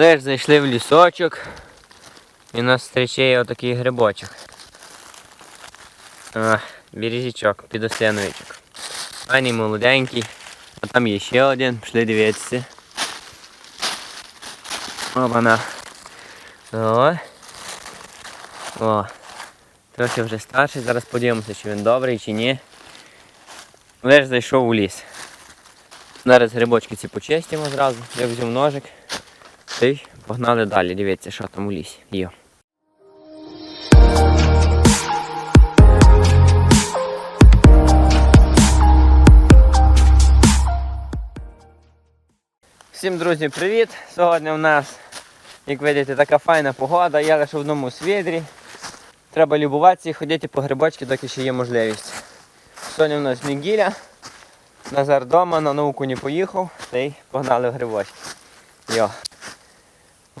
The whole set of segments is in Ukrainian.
Лиш зайшли в лісочок і нас зустрічає отакий грибочок. А, березічок, підосиновичок. Файний молоденький. А там є ще один, пішли дивитися. Опана. О. О. Трохи вже старший, зараз подивимося, чи він добрий, чи ні. Лиш зайшов у ліс. Зараз грибочки ці почистимо зразу. Я взяв ножик. Та й погнали далі. Дивіться, що там у лісі. Йо. Всім друзі, привіт! Сьогодні у нас, як бачите, така файна погода. Я лише в одному свідрі. Треба любуватися і ходити по грибочки, доки ще є можливість. Сьогодні у нас неділя. Назар вдома, на науку не поїхав, та й погнали в грибочки. Йо.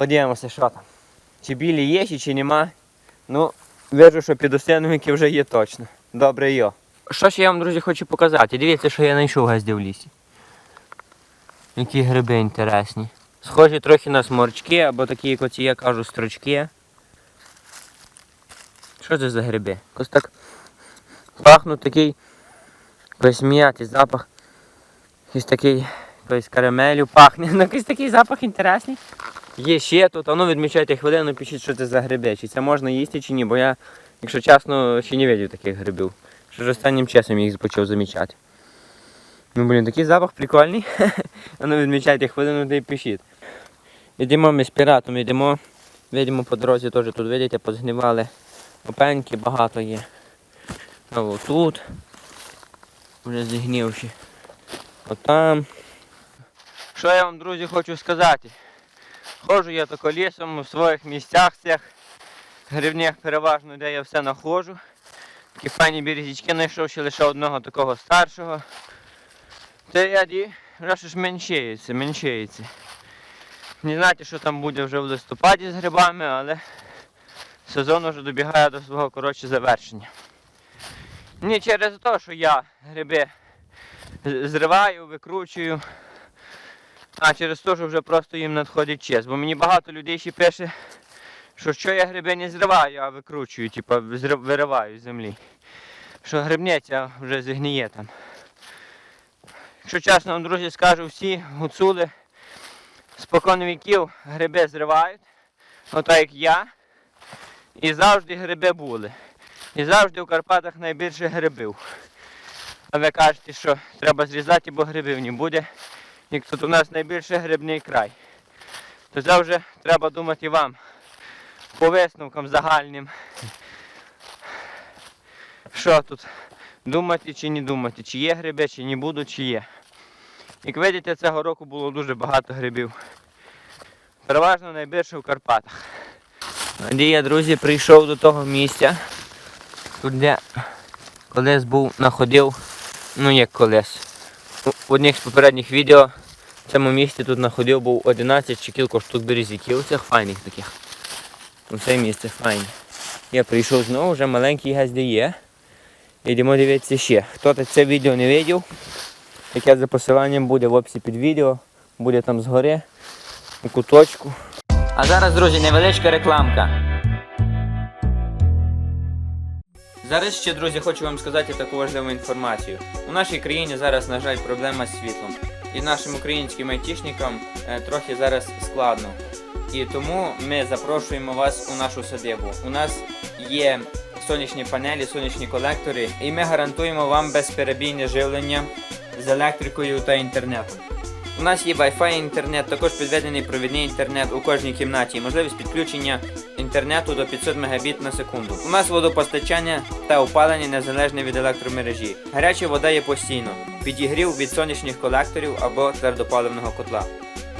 Подивимося, що там. Чи білі є, чи, нема. Ну, вижу, що підосиновики вже є точно. Добре йо. Що ж я вам, друзі, хочу показати. Дивіться, що я знайшов газді в лісі. Які гриби інтересні. Схожі трохи на сморчки, або такі, як оці я кажу, строчки. Що це за гриби? Ось так пахнуть такий якийсь м'ятий запах. Якийсь такий якийсь карамелю пахне. Ну, якийсь такий запах інтересний. Є ще тут, а ну відмічайте хвилину, пишіть, що це за гриби. Чи це можна їсти, чи ні, бо я, якщо чесно, ще не бачив таких грибів. Що ж останнім часом їх почав замічати. Ну, блін, такий запах прикольний. А ну відмічайте хвилину та й пишіть. Йдемо ми з піратом, йдемо. Видимо по дорозі теж тут, видите, позгнивали опеньки, багато є. А тут. Вже зігнівші. Отам. Що я вам, друзі, хочу сказати? Ходжу я тако лісом у своїх місцях цих гривнях переважно, де я все знаходжу. Такі файні березічки знайшов ще лише одного такого старшого. Це я ді, вже ж меншається, меншається. Не знаєте, що там буде вже в листопаді з грибами, але сезон вже добігає до свого коротше завершення. Не через те, що я гриби зриваю, викручую, а через те, що вже просто їм надходить час. Бо мені багато людей ще пише, що що я гриби не зриваю, а викручую, типу вириваю з землі. Що грибниця вже зігніє там. Якщо чесно вам, друзі, скажу, всі гуцули спокон віків гриби зривають, отак як я. І завжди гриби були. І завжди у Карпатах найбільше грибів. А ви кажете, що треба зрізати, бо грибів не буде. Як тут у нас найбільше грибний край. То завжди треба думати вам по висновкам загальним. Що тут? Думати чи не думати, чи є гриби, чи не будуть, чи є. Як видите, цього року було дуже багато грибів. Переважно найбільше в Карпатах. Тоді я, друзі, прийшов до того місця, тут де колись був, знаходив, ну як колись. В одних з попередніх відео в цьому місці тут знаходив був 11 чи кілька штук березіків, цих файних таких. Усе місце файне. Я прийшов знову, вже маленький газді є. Йдемо дивитися ще. Хто це відео не бачив, яке за посиланням буде в описі під відео, буде там згори, у куточку. А зараз, друзі, невеличка рекламка. Зараз ще, друзі, хочу вам сказати таку важливу інформацію. У нашій країні зараз, на жаль, проблема з світлом. І нашим українським айтішникам е, трохи зараз складно. І тому ми запрошуємо вас у нашу садибу. У нас є сонячні панелі, сонячні колектори, і ми гарантуємо вам безперебійне живлення з електрикою та інтернетом. У нас є Wi-Fi інтернет, також підведений провідний інтернет у кожній кімнаті, можливість підключення інтернету до 500 Мбіт на секунду. У нас водопостачання та опалення незалежне від електромережі. Гаряча вода є постійно. Підігрів від сонячних колекторів або твердопаливного котла.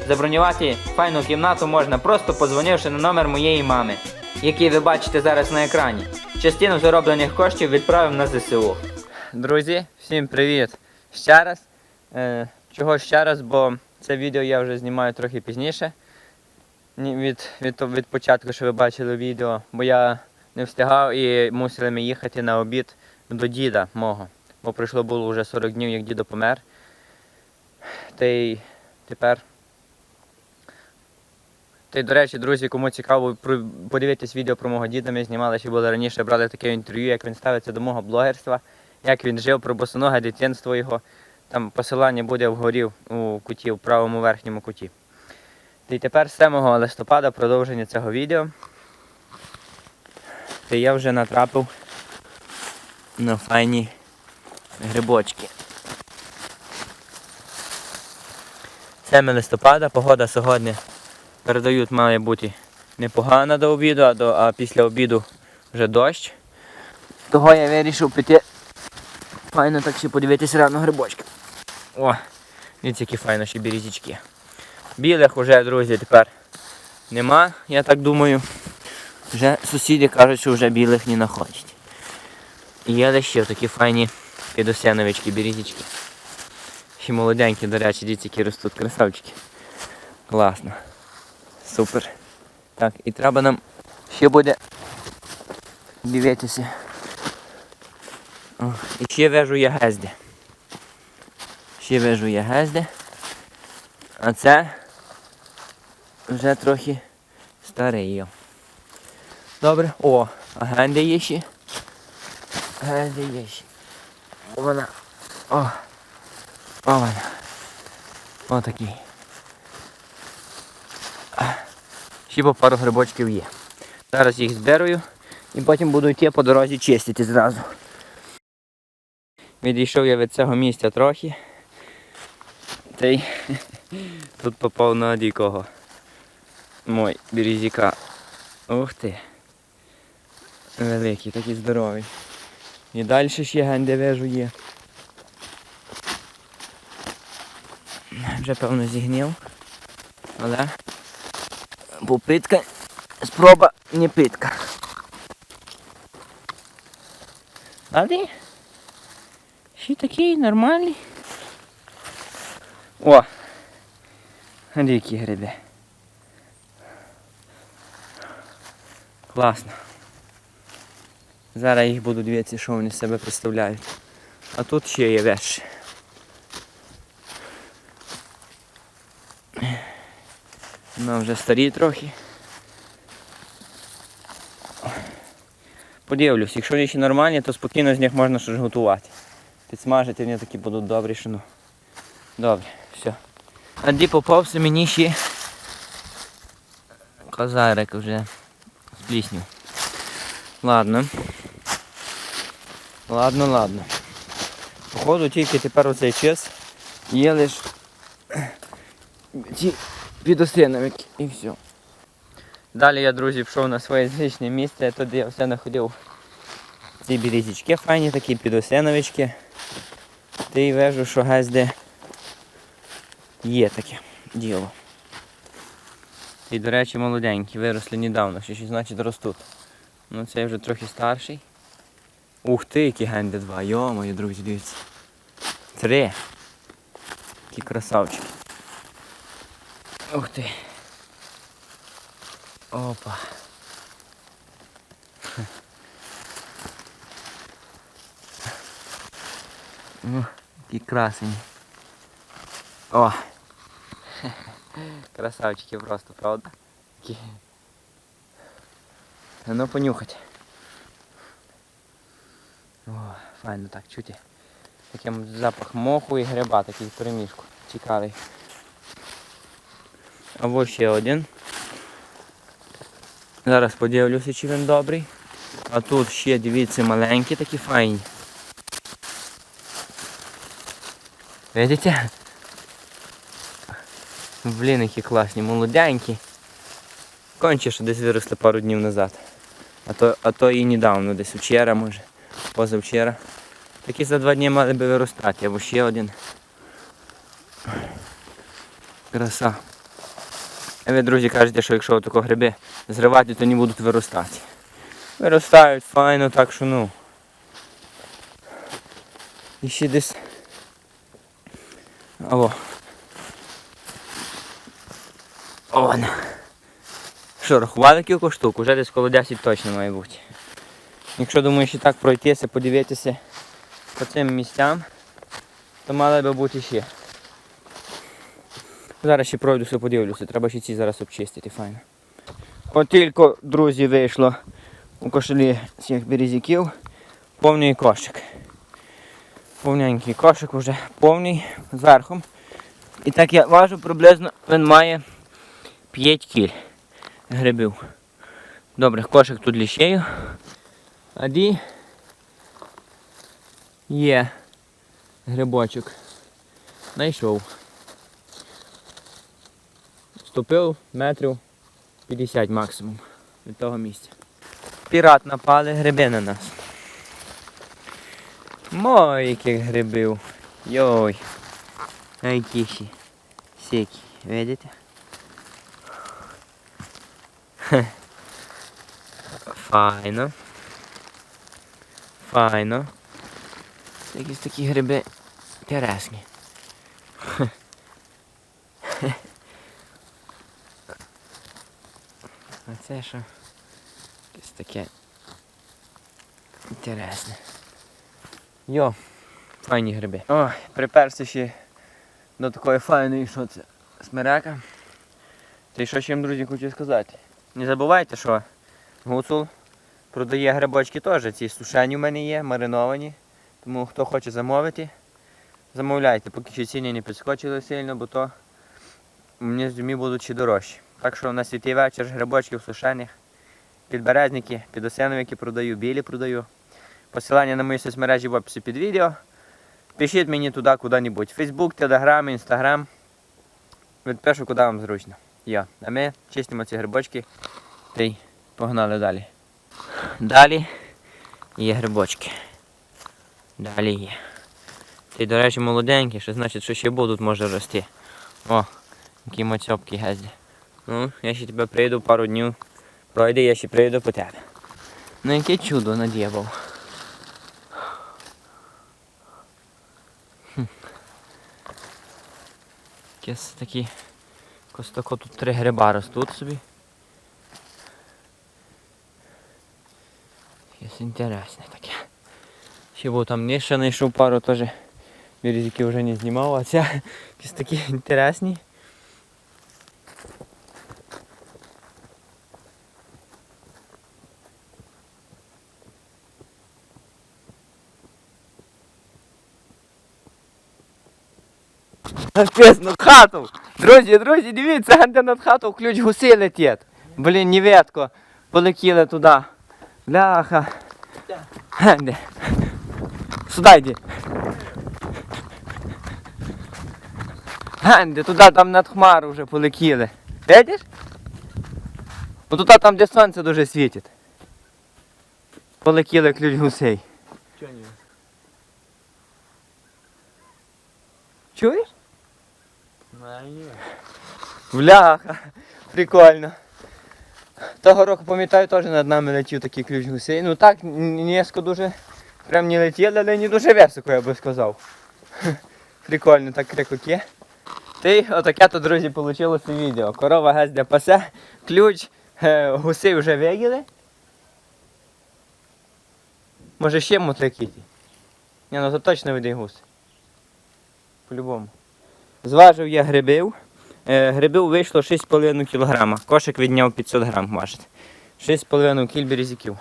Забронювати файну кімнату можна просто подзвонивши на номер моєї мами, який ви бачите зараз на екрані. Частину зароблених коштів відправив на ЗСУ. Друзі, всім привіт! Ще раз. Е, чого ще раз, бо це відео я вже знімаю трохи пізніше. Від, від, від початку, що ви бачили відео, бо я не встигав і мусили ми їхати на обід до діда мого. Бо пройшло було вже 40 днів, як дідо помер. Та й тепер Та й, до речі, друзі, кому цікаво, подивитись відео про мого діда, ми знімали, ще були раніше, брали таке інтерв'ю, як він ставиться до мого блогерства, як він жив, про босоноге дитинство його. Там посилання буде вгорі у куті, в правому верхньому куті. Й тепер 7 листопада продовження цього відео. Та я вже натрапив на файні грибочки. 7 листопада, погода сьогодні передають, має бути непогана до обіду, а, до, а після обіду вже дощ. Того я вирішив піти. Файно так ще подивитися рано грибочки. О, дивіться, які файно ще берізічки. Білих уже, друзі, тепер нема, я так думаю. Вже сусіди кажуть, що вже білих не знаходять. І є лише такі файні підосяновички, берізічки. Ще молоденькі, до речі, діти, які ростуть, красавчики. Класно. Супер. Так, і треба нам ще буде дивитися. І ще вежу я гезди. Ще вежу я гезди. А це вже трохи старий. Добре. О, а генди є ще. Генди є ще. Вона. О. О, вона. Отакий. Ще по пару грибочків є. Зараз їх зберую і потім буду йти по дорозі чистити зразу. Відійшов я від цього місця трохи. Та й тут попав на дикого. Мой березіка. Ух ти. Великий, такий здоровий. І далі ще генде вежу є. Вже певно зігнів. Але попитка, спроба не питка. Але ще такий нормальний. О! Дикі гриби. Класно. Зараз їх буду дивитися, що вони себе представляють. А тут ще є вещі. Ну, вже старі трохи. Подивлюсь, якщо вони нормальні, то спокійно з них можна щось готувати. Підсмажити вони такі будуть добрі, що ну. Добре, все. А ді попався мені ще козарик вже плісню. Ладно. Ладно, ладно. Походу тільки тепер у цей час є лиш ті підосиновики і все. Далі я, друзі, пішов на своє звичне місце, туди я все знаходив ці березічки файні, такі підосиновички. Ти й вежу, що газде є таке діло. І, до речі, молоденькі, виросли недавно, ще щось значить ростуть. Ну цей вже трохи старший. Ух ти, які генди два. Йо, мої друзі, дивіться. Три. Які красавчики. Ух ти. Опа. Ну, які красені. О! Красавчики просто, правда? Такі. Ну понюхать. О, файно так, чуті. Таким запах моху і гриба, такий в перемішку. Цікавий. А ось ще один. Зараз подивлюся, чи він добрий. А тут ще, дивіться, маленькі такі файні. Видите? Блін, які класні, молоденькі. Конче, що десь виросли пару днів назад. А то, а то і недавно, десь вчора, може, позавчора. Такі за два дні мали би виростати, або ще один. Краса. А ви, друзі, кажете, що якщо тако гриби зривати, то не будуть виростати. Виростають файно, так що ну. І ще десь. Алло. О, вона. Що, рахували кілька штук? Уже десь коло 10 точно має бути. Якщо думаєш і так пройтися, подивитися по цим місцям, то мали би бути ще. Зараз ще пройдуся, подивлюся, треба ще ці зараз обчистити, файно. От тільки, друзі, вийшло у кошелі цих березяків повний кошик. Повненький кошик вже повний зверху. І так я важу, приблизно він має 5 кіль грибів. Добре, кошик тут ліщею. А ді є грибочок. Знайшов. Ступив метрів 50 максимум від того місця. Пірат напали гриби на нас. Мой, яких грибів. Йой. А. Сікі. Видите? Файно. Файно. Якісь такі гриби. Хе. А це що? Якесь таке інтересне. Йо, файні гриби. Ой, приперся ще до такої файної, що це? Смерека. Та й що ще їм, друзі, хочу сказати. Не забувайте, що гуцул продає грибочки теж. Ці сушені в мене є, мариновані. Тому хто хоче замовити, замовляйте, поки ще ціни не підскочили сильно, бо то мені зумі будуть ще дорожчі. Так що на святий вечір грибочків сушених, підберезники, підосиновики продаю, білі продаю. Посилання на мої соцмережі в описі під відео. Пишіть мені туди куди-небудь. Фейсбук, Телеграм, Інстаграм. Відпишу, куди вам зручно. Я. А ми чистимо ці грибочки та й погнали далі. Далі є грибочки. Далі є. Ти, до речі, молоденький, що значить, що ще будуть може рости. О, які мацьопки гезді. Ну, я ще тебе прийду пару днів. Пройде, я ще прийду по тебе. Ну яке чудо надєбав. Якесь такі. Костако тут три гриба ростуть собі. Якесь інтересне таке. Ще був там нижче знайшов пару теж березики вже не знімав, а ця якісь такі інтересні. Капець, над хату. Друзі, друзі, дивіться, ганде над хату ключ гуси летить. Блін, неветко. Полетіли туди. Бляха. Ганде. Сюди йди. Ганде, туди там над хмару вже полетіли. Видиш? Ну туди там, де сонце дуже світить. Полетіли ключ гусей. Чуєш? Бляха, прикольно. Того року пам'ятаю, теж над нами летів такий ключ гусей. Ну так, низько дуже прям не летіли, але не дуже високо, я би сказав. Прикольно, так крикоки. Й отаке то, друзі, вийшло це відео. Корова гездя пасе, ключ, е, гуси вже вигіли. Може ще мотикіті? Ні, ну то точно видай гуси. По-любому. Зважив я грибів. Е, Грибів вийшло 6,5 кг. Кошик відняв 500 грам важить. 6,5 кіль березиків.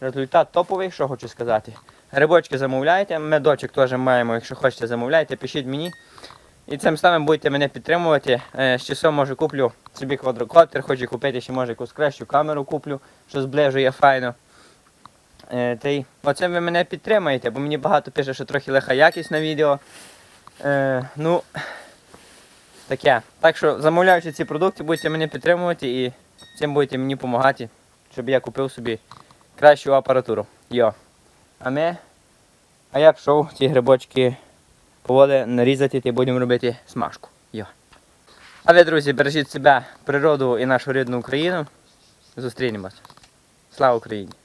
Результат топовий, що хочу сказати. Грибочки замовляйте, медочок теж маємо, якщо хочете замовляйте, пишіть мені. І цим самим будете мене підтримувати. Е, З часом може куплю собі квадрокоптер, хочу купити ще може якусь кращу камеру куплю, що зближує файно. Е, Та й оцим ви мене підтримаєте, бо мені багато пише, що трохи лиха якість на відео. Е, ну, таке. Так що, замовляючи ці продукти, будете мене підтримувати і цим будете мені допомагати, щоб я купив собі кращу апаратуру. Йо. А ми, а я пішов ці грибочки поволі нарізати і будемо робити смажку. Йо. А ви, друзі, бережіть себе, природу і нашу рідну Україну. Зустрінемось. Слава Україні!